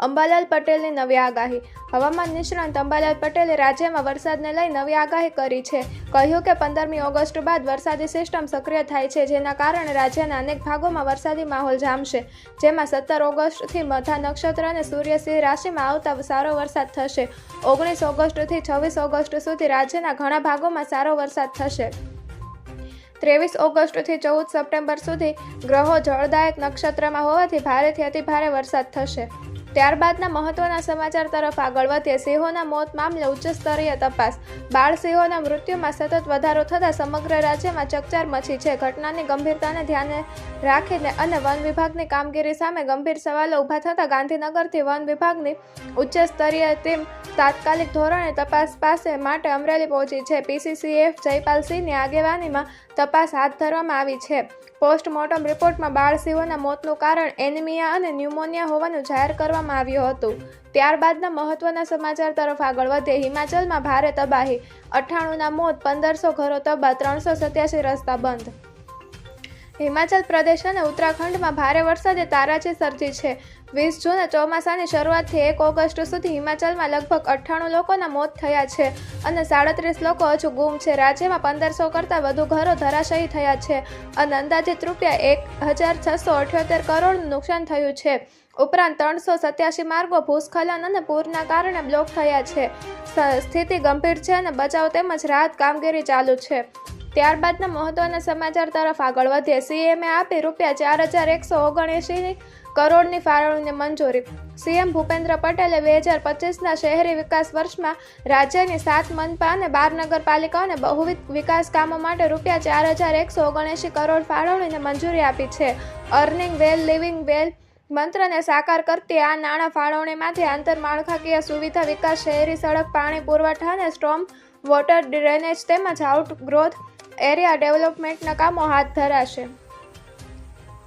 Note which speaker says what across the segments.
Speaker 1: અંબાલાલ પટેલની નવી આગાહી. હવામાન નિષ્ણાંત અંબાલાલ પટેલે રાજ્યમાં વરસાદને લઈ નવી આગાહી કરી છે. કહ્યું કે પંદરમી ઓગસ્ટ બાદ વરસાદી સિસ્ટમ સક્રિય થાય છે, જેના કારણે રાજ્યના અનેક ભાગોમાં વરસાદી માહોલ જામશે, જેમાં સત્તર ઓગસ્ટથી મધા નક્ષત્ર અને સૂર્યસિંહ રાશિમાં આવતા સારો વરસાદ થશે. ઓગણીસ ઓગસ્ટથી છવ્વીસ ઓગસ્ટ સુધી રાજ્યના ઘણા ભાગોમાં સારો વરસાદ થશે. ત્રેવીસ ઓગસ્ટથી ચૌદ સપ્ટેમ્બર સુધી ગ્રહો જળદાયક નક્ષત્રમાં હોવાથી ભારેથી અતિભારે વરસાદ થશે. ત્યારબાદના મહત્વના સમાચાર તરફ આગળ વધીએ. સિંહોના મોત મામલે ઉચ્ચ સ્તરીય તપાસ. બાળ સિંહોના મૃત્યુમાં સતત વધારો થતાં સમગ્ર રાજ્યમાં ચકચાર મચી છે. ઘટનાની ગંભીરતાને ધ્યાને રાખીને અને વન વિભાગની કામગીરી સામે ગંભીર સવાલો ઊભા થતાં ગાંધીનગરથી વન વિભાગની ઉચ્ચ સ્તરીય ટીમ તાત્કાલિક ધોરણે તપાસ પાસે માટે અમરેલી પહોંચી છે. પીસીસીએફ જયપાલસિંહની આગેવાનીમાં તપાસ હાથ ધરવામાં આવી છે. પોસ્ટમોર્ટમ રિપોર્ટમાં બાળસિંહોના મોતનું કારણ એનિમિયા અને ન્યુમોનિયા હોવાનું જાહેર કરવામાં આવ્યું હતું. ત્યારબાદના મહત્વના સમાચાર તરફ આગળ વધે હિમાચલમાં ભારે તબાહી. અઠ્ઠાણુંના મોત, પંદરસો ઘરો તબાહ, ત્રણસો સત્યાસી રસ્તા બંધ. હિમાચલ પ્રદેશ અને ઉત્તરાખંડમાં ભારે વરસાદે તારાજી સર્જી છે. વીસ જૂને ચોમાસાની શરૂઆતથી એક ઓગસ્ટ સુધી હિમાચલમાં લગભગ અઠ્ઠાણું લોકોના મોત થયા છે અને સાડત્રીસ લોકો હજુ ગુમ છે. રાજ્યમાં પંદરસો કરતાં વધુ ઘરો ધરાશયી થયા છે અને અંદાજિત રૂપિયા એક હજાર છસો અઠ્યોતેર કરોડનું નુકસાન થયું છે. ઉપરાંત ત્રણસો સત્યાસી માર્ગો ભૂસ્ખલન અને પૂરના કારણે બ્લોક થયા છે. સ્થિતિ ગંભીર છે અને બચાવ તેમજ રાહત કામગીરી ચાલુ છે. ત્યારબાદના મહત્વના સમાચાર તરફ આગળ વધીએ. સીએમએ આપી રૂપિયા ચાર હજાર એકસો ઓગણએંશી કરોડની ફાળવણીને મંજૂરી. સીએમ ભૂપેન્દ્ર પટેલે બે હજાર પચીસના શહેરી વિકાસ વર્ષમાં રાજ્યની સાત મનપા અને બાર નગરપાલિકાઓને બહુવિધ વિકાસ કામો માટે રૂપિયા ચાર હજાર એકસો ઓગણએંશી કરોડ ફાળવણીને મંજૂરી આપી છે. અર્નિંગ વેલ, લિવિંગ વેલ મંત્રને સાકાર કરતી આ નાણાં ફાળવણીમાંથી આંતરમાળખાકીય સુવિધા વિકાસ, શહેરી સડક, પાણી, પુરવઠા અને સ્ટ્રોમ વોટર ડ્રેનેજ તેમજ આઉટ ગ્રોથ એરિયા ડેવલપમેન્ટના કામો હાથ ધરાશે.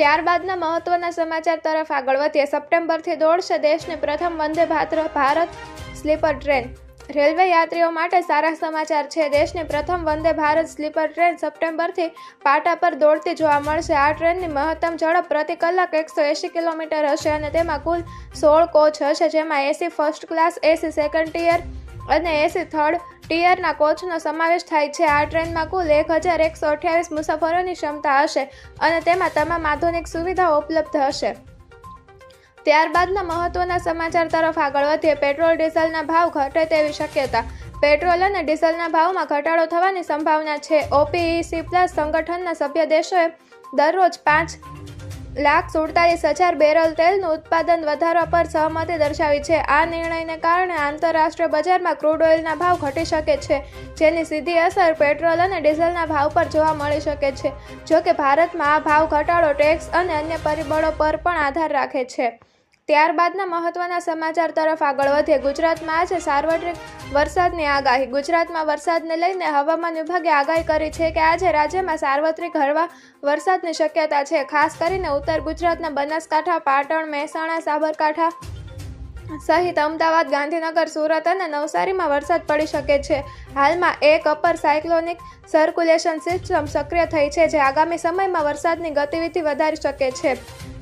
Speaker 1: ત્યારબાદના મહત્વના સમાચાર તરફ આગળ વધીએ. સપ્ટેમ્બરથી દોડશે દેશની પ્રથમ Vande Bharat sleeper train. Railway યાત્રીઓ માટે સારા સમાચાર છે. દેશની પ્રથમ વંદે ભારત સ્લીપર ટ્રેન સપ્ટેમ્બરથી પાટા પર દોડતી જોવા મળશે. આ ટ્રેનની મહત્તમ ઝડપ પ્રતિ કલાક એકસો એંશી કિલોમીટર હશે અને તેમાં કુલ સોળ કોચ હશે, જેમાં AC first class, AC second tier અને એસી થર્ડ ટિયરના કોચનો સમાવેશ થાય છે. આ ટ્રેનમાં કુલ એક હજાર એકસો અઠ્યાવીસ મુસાફરોની ક્ષમતા હશે અને તેમાં તમામ આધુનિક સુવિધાઓ ઉપલબ્ધ હશે. ત્યારબાદના મહત્વના સમાચાર તરફ આગળ વધીએ. પેટ્રોલ, ડીઝલના ભાવ ઘટે તેવી શક્યતા. પેટ્રોલ અને ડીઝલના ભાવમાં ઘટાડો થવાની સંભાવના છે. ઓપીઈસી પ્લસ સંગઠનના સભ્ય દેશોએ દરરોજ પાંચ લાખ સુડતાલીસ હજાર બેરલ તેલનું ઉત્પાદન વધારવા પર સહમતિ દર્શાવી છે. આ નિર્ણયને કારણે આંતરરાષ્ટ્રીય બજારમાં ક્રૂડ ઓઇલના ભાવ ઘટી શકે છે, જેની સીધી અસર પેટ્રોલ અને ડીઝલના ભાવ પર જોવા મળી શકે છે, જોકે ભારતમાં આ ભાવ ઘટાડો ટેક્સ અને અન્ય પરિબળો પર પણ આધાર રાખે છે. ત્યારબાદના મહત્વના સમાચાર તરફ આગળ વધીએ ગુજરાતમાં આજે સાર્વત્રિક વરસાદની આગાહી. ગુજરાતમાં વરસાદને લઈને હવામાન વિભાગે આગાહી કરી છે કે આજે રાજ્યમાં સાર્વત્રિક હળવા વરસાદની શક્યતા છે. ખાસ કરીને ઉત્તર ગુજરાતના બનાસકાંઠા, પાટણ, મહેસાણા, સાબરકાંઠા સહિત અમદાવાદ, ગાંધીનગર, સુરત અને નવસારીમાં વરસાદ પડી શકે છે. હાલમાં એક અપર સાયક્લોનિક સર્ક્યુલેશન સિસ્ટમ સક્રિય થઈ છે, જે આગામી સમયમાં વરસાદની ગતિવિધિ વધારી શકે છે.